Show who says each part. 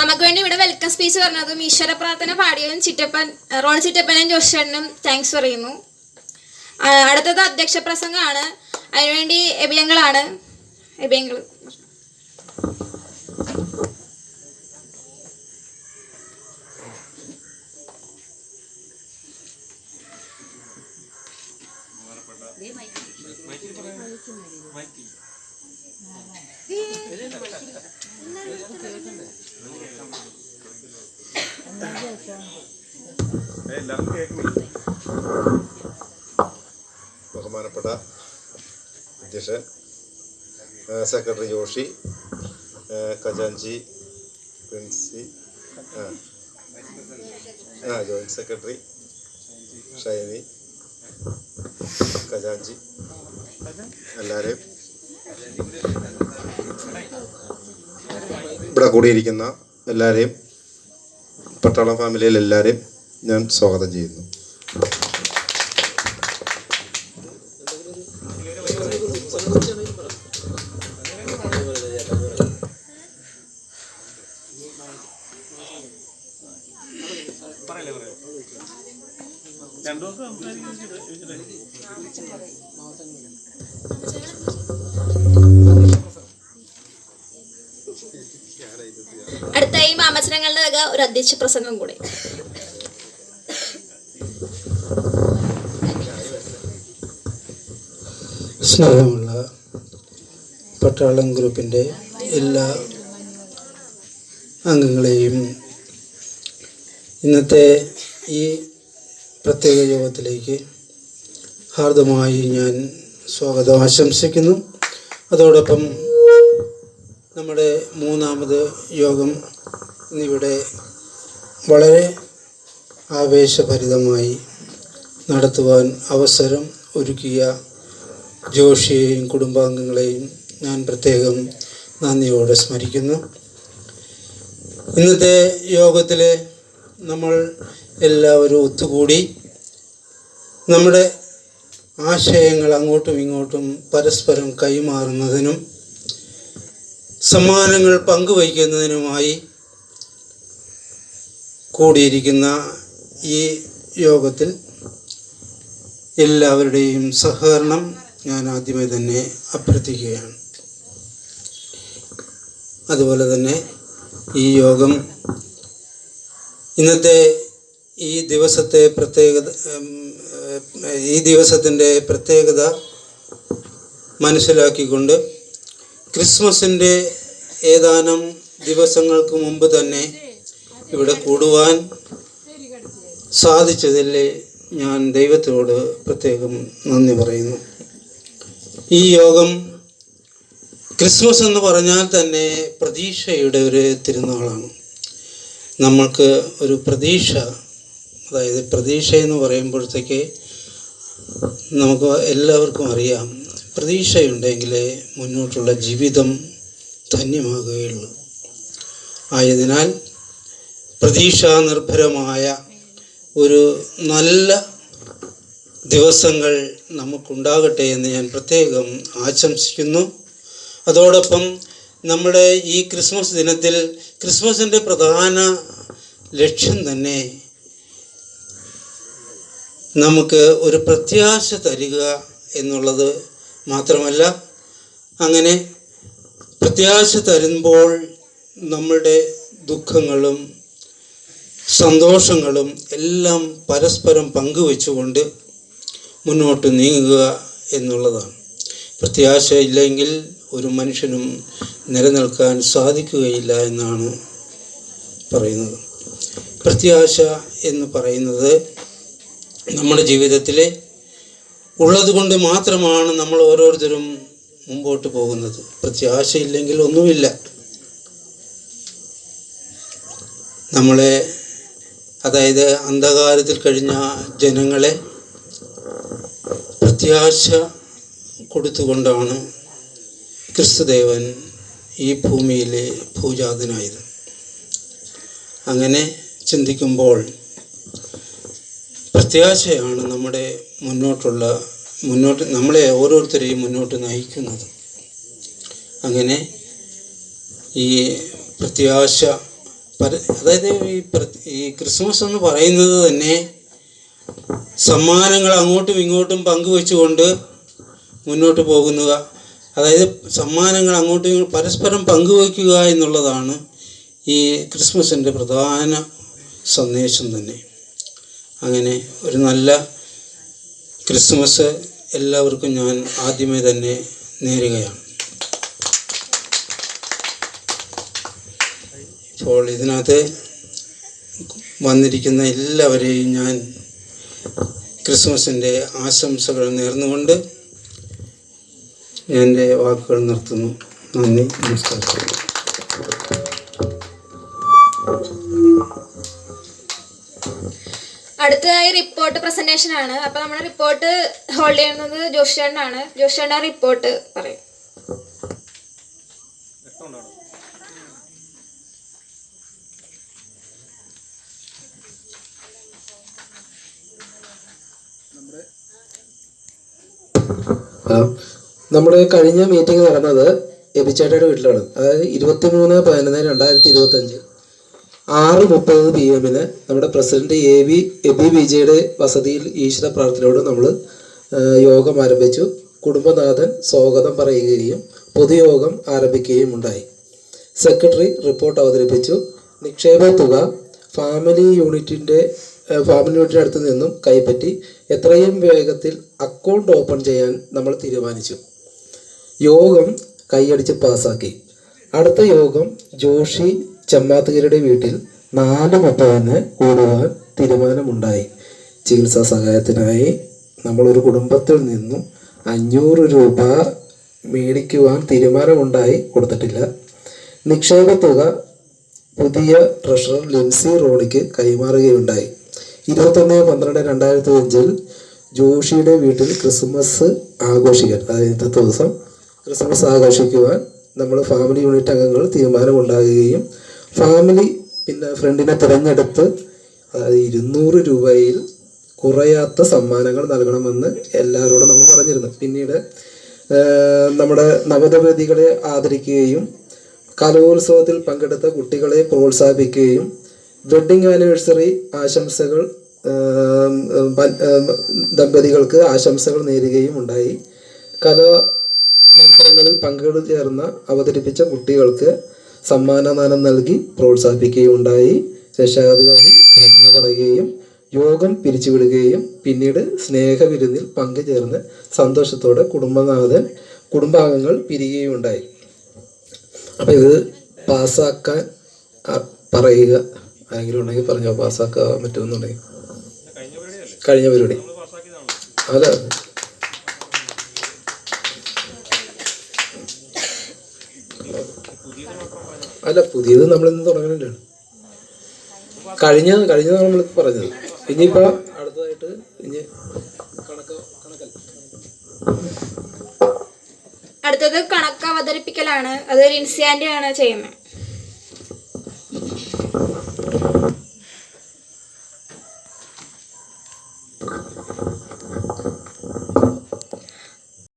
Speaker 1: നമുക്ക് വേണ്ടി ഇവിടെ വെൽക്കം സ്പീച്ച് പറഞ്ഞതും ഈശ്വര പ്രാർത്ഥന പാടിയതും ചിറ്റപ്പൻ റോൺ ചിറ്റപ്പനും ജോഷനും താങ്ക്സ് പറയുന്നു. അടുത്തത് അധ്യക്ഷ പ്രസംഗമാണ്. അതിനുവേണ്ടി എബിയങ്ങളാണ് എബിയങ്ങൾ
Speaker 2: ബഹുമാനപ്പെട്ട അധ്യക്ഷൻ സെക്രട്ടറി ജോഷി ഖജാൻജി പ്രിൻസി ആ ജോയിന്റ് സെക്രട്ടറി ഷൈനി ഖജാൻജി എല്ലാവരെയും ഇവിടെ കൂടിയിരിക്കുന്ന എല്ലാവരെയും പട്ടാളം ഫാമിലിയിൽ എല്ലാവരെയും ഞാൻ സ്വാഗതം ചെയ്യുന്നു.
Speaker 1: അടുത്തായി മാമച്ചനങ്ങളുടെ വക ഒരു അധ്യക്ഷ പ്രസംഗം കൂടെ.
Speaker 3: സ്നേഹമുള്ള പട്ടാളം ഗ്രൂപ്പിന്റെ എല്ലാ അംഗങ്ങളെയും ഇന്നത്തെ ഈ പ്രത്യേക യോഗത്തിലേക്ക് ഹാർദമായി ഞാൻ സ്വാഗതം ആശംസിക്കുന്നു. അതോടൊപ്പം നമ്മുടെ മൂന്നാമത് യോഗം ഇന്നിവിടെ വളരെ ആവേശഭരിതമായി നടത്തുവാൻ അവസരം ഒരുക്കിയ ജോഷിയെയും കുടുംബാംഗങ്ങളെയും ഞാൻ പ്രത്യേകം നന്ദിയോടെ സ്മരിക്കുന്നു. ഇന്നത്തെ യോഗത്തിൽ നമ്മൾ എല്ലാവരും ഒത്തുകൂടി നമ്മുടെ ആശയങ്ങൾ അങ്ങോട്ടും ഇങ്ങോട്ടും പരസ്പരം കൈമാറുന്നതിനും സമ്മാനങ്ങൾ പങ്കുവയ്ക്കുന്നതിനുമായി കൂടിയിരിക്കുന്ന ഈ യോഗത്തിൽ എല്ലാവരുടെയും സഹകരണം ഞാൻ ആദ്യമേ തന്നെ അഭ്യർത്ഥിക്കുകയാണ്. അതുപോലെ തന്നെ ഈ യോഗം ഇന്നത്തെ ഈ ദിവസത്തെ പ്രത്യേകത ഈ ദിവസത്തിന്റെ പ്രത്യേകത മനസ്സിലാക്കിക്കൊണ്ട് ക്രിസ്മസിന്റെ ഏതാനും ദിവസങ്ങൾക്ക് മുമ്പ് തന്നെ ഇവിടെ കൂടുവാൻ സാധിച്ചതിൽ ഞാൻ ദൈവത്തോട് പ്രത്യേകം നന്ദി പറയുന്നു. ഈ യോഗം ക്രിസ്മസ് എന്ന് പറഞ്ഞാൽ തന്നെ പ്രതീക്ഷയുടെ ഒരു തിരുനാളാണ്. നമ്മൾക്ക് ഒരു പ്രതീക്ഷ അതായത് പ്രതീക്ഷ എന്ന് പറയുമ്പോഴത്തേക്ക് നമുക്ക് എല്ലാവർക്കും അറിയാം പ്രതീക്ഷയുണ്ടെങ്കിലേ മുന്നോട്ടുള്ള ജീവിതം ധന്യമാകുകയുള്ളൂ. ആയതിനാൽ പ്രതീക്ഷാ നിർഭരമായ ഒരു നല്ല ദിവസങ്ങൾ നമുക്കുണ്ടാകട്ടെ എന്ന് ഞാൻ പ്രത്യേകം ആശംസിക്കുന്നു. അതോടൊപ്പം നമ്മുടെ ഈ ക്രിസ്മസ് ദിനത്തിൽ ക്രിസ്മസിന്റെ പ്രധാന ലക്ഷ്യം തന്നെ നമുക്ക് ഒരു പ്രത്യാശ തരിക എന്നുള്ളത് മാത്രമല്ല അങ്ങനെ പ്രത്യാശ തരുമ്പോൾ നമ്മുടെ ദുഃഖങ്ങളും സന്തോഷങ്ങളും എല്ലാം പരസ്പരം പങ്കുവെച്ചുകൊണ്ട് മുന്നോട്ട് നീങ്ങുക എന്നുള്ളതാണ്. പ്രത്യാശ ഇല്ലെങ്കിൽ ഒരു മനുഷ്യനും നിലനിൽക്കാൻ സാധിക്കുകയില്ല എന്നാണ് പറയുന്നത്. പ്രത്യാശ എന്ന് പറയുന്നത് നമ്മുടെ ജീവിതത്തിലെ ഉള്ളത് കൊണ്ട് മാത്രമാണ് നമ്മൾ ഓരോരുത്തരും മുമ്പോട്ട് പോകുന്നത്. പ്രത്യാശയില്ലെങ്കിൽ ഒന്നുമില്ല. നമ്മളെ അതായത് അന്ധകാരത്തിൽ കഴിഞ്ഞ ജനങ്ങളെ പ്രത്യാശ കൊടുത്തുകൊണ്ടാണ് ക്രിസ്തുദേവൻ ഈ ഭൂമിയിലെ പൂജാതനായത് അങ്ങനെ ചിന്തിക്കുമ്പോൾ പ്രത്യാശയാണ് നമ്മുടെ മുന്നോട്ടുള്ള മുന്നോട്ട് നമ്മളെ ഓരോരുത്തരെയും മുന്നോട്ട് നയിക്കുന്നത്. അങ്ങനെ ഈ പ്രത്യാശ പര അതായത് ഈ ഈ ക്രിസ്മസ് എന്ന് പറയുന്നത് തന്നെ സമ്മാനങ്ങൾ അങ്ങോട്ടും ഇങ്ങോട്ടും പങ്കുവെച്ചുകൊണ്ട് മുന്നോട്ട് പോകുക അതായത് സമ്മാനങ്ങൾ അങ്ങോട്ടും ഇങ്ങോട്ടും പരസ്പരം പങ്കുവയ്ക്കുക എന്നുള്ളതാണ് ഈ ക്രിസ്മസിന്റെ പ്രധാന സന്ദേശം തന്നെ. അങ്ങനെ ഒരു നല്ല ക്രിസ്മസ് എല്ലാവർക്കും ഞാൻ ആദ്യമേ തന്നെ നേരുകയാണ്. ഇപ്പോൾ ഇതിനകത്ത് വന്നിരിക്കുന്ന എല്ലാവരെയും ഞാൻ ക്രിസ്മസിന്റെ ആശംസകൾ നേർന്നുകൊണ്ട് എന്റെ വാക്കുകൾ നിർത്തുന്നു. നന്ദി നമസ്കാരം.
Speaker 1: അടുത്തതായി റിപ്പോർട്ട് പ്രസന്റേഷൻ ആണ്. അപ്പോൾ നമ്മുടെ റിപ്പോർട്ട് ഹോൾഡ് ചെയ്യുന്നത് ജോഷേണ്ണാണ് ജോഷേണ്ണ റിപ്പോർട്ട് പറയും.
Speaker 4: നമ്മുടെ കഴിഞ്ഞ മീറ്റിംഗ് നടന്നത് എബിച്ചേട്ടയുടെ വീട്ടിലാണ്. അതായത് ഇരുപത്തി മൂന്ന് പതിനൊന്ന് രണ്ടായിരത്തി ഇരുപത്തി അഞ്ച് ആറ് മുപ്പത് പി എമ്മിന് നമ്മുടെ പ്രസിഡന്റ് എ ബി എബി വിജയുടെ വസതിയിൽ ഈശ്വര പ്രാർത്ഥനയോട് നമ്മൾ യോഗം ആരംഭിച്ചു. കുടുംബനാഥൻ സ്വാഗതം പറയുകയും പൊതുയോഗം ആരംഭിക്കുകയും ഉണ്ടായി. സെക്രട്ടറി റിപ്പോർട്ട് അവതരിപ്പിച്ചു. നിക്ഷേപ തുക ഫാമിലി യൂണിറ്റിന്റെ ഫാമിലി വീട്ടിന്റെ അടുത്ത് നിന്നും കൈപ്പറ്റി എത്രയും വേഗത്തിൽ അക്കൗണ്ട് ഓപ്പൺ ചെയ്യാൻ നമ്മൾ തീരുമാനിച്ചു. യോഗം കൈയടിച്ച് പാസാക്കി അടുത്ത യോഗം ജോഷി ചമ്മാത്തുകരുടെ വീട്ടിൽ നാല് മുപ്പതിന് കൂടുവാൻ തീരുമാനമുണ്ടായി. ചികിത്സാ സഹായത്തിനായി നമ്മളൊരു കുടുംബത്തിൽ നിന്നും അഞ്ഞൂറ് രൂപ മേടിക്കുവാൻ തീരുമാനമുണ്ടായി കൊടുത്തിട്ടില്ല. നിക്ഷേപ തുക പുതിയ ട്രഷറർ ലിൻസി റോണിക്ക് കൈമാറുകയുണ്ടായി. ഇരുപത്തൊന്ന് പന്ത്രണ്ട് രണ്ടായിരത്തി അഞ്ചിൽ ജോഷിയുടെ വീട്ടിൽ ക്രിസ്മസ് ആഘോഷിക്കാൻ അതായത് ഇന്നത്തെ ദിവസം ക്രിസ്മസ് ആഘോഷിക്കുവാൻ നമ്മൾ ഫാമിലി യൂണിറ്റ് അംഗങ്ങൾ തീരുമാനമുണ്ടാകുകയും ഫാമിലി പിന്നെ ഫ്രണ്ടിനെ തിരഞ്ഞെടുത്ത് അതായത് ഇരുന്നൂറ് രൂപയിൽ കുറയാത്ത സമ്മാനങ്ങൾ നൽകണമെന്ന് എല്ലാവരോടും നമ്മൾ പറഞ്ഞിരുന്നു. പിന്നീട് നമ്മുടെ നവദമ്പതികളെ ആദരിക്കുകയും കലോത്സവത്തിൽ പങ്കെടുത്ത കുട്ടികളെ പ്രോത്സാഹിപ്പിക്കുകയും വെഡ്ഡിംഗ് ആനിവേഴ്സറി ആശംസകൾ ദമ്പതികൾക്ക് ആശംസകൾ നേരുകയും ഉണ്ടായി. കലാ മത്സരങ്ങളിൽ പങ്കെടുച്ചേർന്ന അവതരിപ്പിച്ച കുട്ടികൾക്ക് സമ്മാനദാനം നൽകി പ്രോത്സാഹിപ്പിക്കുകയും ഉണ്ടായി. രക്ഷാധികാരി പ്രാർത്ഥന പറയുകയും യോഗം പിരിച്ചുവിടുകയും പിന്നീട് സ്നേഹവിരുന്നിൽ പങ്കുചേർന്ന് സന്തോഷത്തോടെ കുടുംബനാഥൻ കുടുംബാംഗങ്ങൾ പിരിയുകയും ഉണ്ടായി. അപ്പം ഇത് പാസ്സാക്കാൻ പറയുക. ആരെങ്കിലും ഉണ്ടെങ്കിൽ പറഞ്ഞോ പാസ്സാക്കാൻ പറ്റുമെന്നുണ്ടെങ്കിൽ. കഴിഞ്ഞ പരിപാടി അല്ല? അല്ല. പുതിയത് നമ്മളിന്ന് തുടങ്ങണില്ലാണ് കഴിഞ്ഞ കഴിഞ്ഞതാണ് നമ്മൾ പറഞ്ഞത്. ഇനിയിപ്പോ അടുത്തതായിട്ട് ഇനി
Speaker 1: അടുത്തത് കണക്ക് അവതരിപ്പിക്കലാണ് അത് ലിൻസിയാന്റെ ആണ് ചെയ്യുന്നത്.